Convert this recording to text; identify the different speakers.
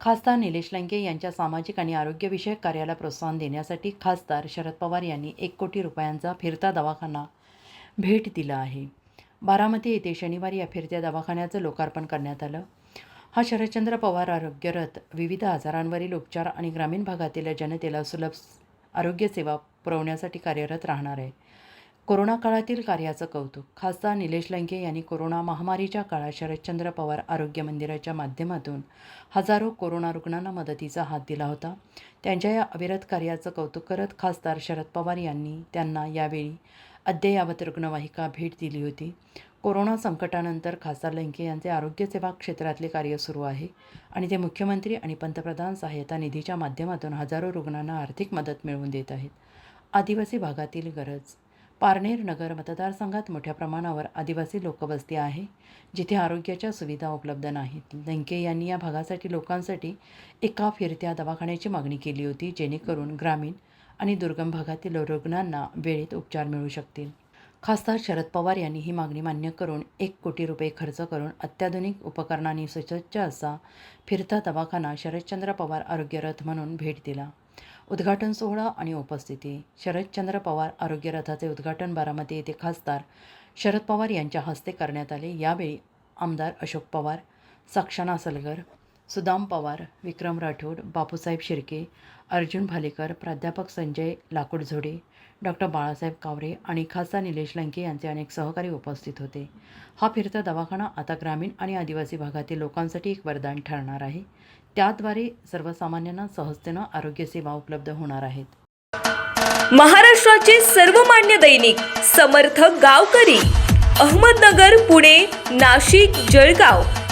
Speaker 1: खासदार निलेश लंके यांच्या सामाजिक आणि आरोग्यविषयक कार्याला प्रोत्साहन देण्यासाठी खासदार शरद पवार यांनी एक कोटी रुपयांचा फिरता दवाखाना भेट दिला आहे. बारामती येथे शनिवारी या फिरत्या दवाखान्याचं लोकार्पण करण्यात आलं. हा शरदचंद्र पवार आरोग्यरथ विविध आजारांवरील उपचार आणि ग्रामीण भागातील जनतेला सुलभ आरोग्यसेवा पुरवण्यासाठी कार्यरत राहणार आहे. कोरोना काळातील कार्याचं कौतुक. खासदार निलेश लंके यांनी कोरोना महामारीच्या काळात शरदचंद्र पवार आरोग्य मंदिराच्या माध्यमातून हजारो कोरोना रुग्णांना मदतीचा हात दिला होता. त्यांच्या या अविरत कार्याचं कौतुक करत खासदार शरद पवार यांनी त्यांना यावेळी अद्ययावत रुग्णवाहिका भेट दिली होती. कोरोना संकटानंतर खासदार लंके यांचे आरोग्यसेवा क्षेत्रातले कार्य सुरू आहे आणि ते मुख्यमंत्री आणि पंतप्रधान सहाय्यता निधीच्या माध्यमातून हजारो रुग्णांना आर्थिक मदत मिळवून देत आहेत. आदिवासी भागातील गरज पारनेर नगर मतदारसंघात मोठ्या प्रमाणावर आदिवासी लोकवस्ती आहे जिथे आरोग्याच्या सुविधा उपलब्ध नाहीत. लंके यांनी या भागासाठी लोकांसाठी एका फिरत्या दवाखान्याची मागणी केली होती जेणेकरून ग्रामीण आणि दुर्गम भागातील रुग्णांना वेळेत उपचार मिळू शकतील. खासदार शरद पवार यांनी ही मागणी मान्य करून एक कोटी रुपये खर्च करून अत्याधुनिक उपकरणांनी सुसज्ज असा फिरता दवाखाना शरदचंद्र पवार आरोग्य रथ म्हणून भेट दिला. उद्घाटन सोहळा आणि उपस्थिती. शरदचंद्र पवार आरोग्य रथाचे उद्घाटन बारामती येथे खासदार शरद पवार यांच्या हस्ते करण्यात आले. यावेळी आमदार अशोक पवार साक्षाना सलगर सुदाम पवार विक्रम राठोड बापूसाहेब शिर्के अर्जुन भालेकर प्राध्यापक संजय लाकूडझोडे डॉक्टर बाळासाहेब कावरे आणि खासदार निलेश लंके यांचे अनेक सहकारी उपस्थित होते. हा फिरता दवाखाना आता ग्रामीण आणि आदिवासी भागातील लोकांसाठी एक वरदान ठरणार आहे. त्याद्वारे सर्वसामान्यांना सहजतेनं आरोग्यसेवा उपलब्ध होणार आहेत.
Speaker 2: महाराष्ट्राचे सर्वमान्य दैनिक समर्थ गावकरी अहमदनगर पुणे नाशिक जळगाव.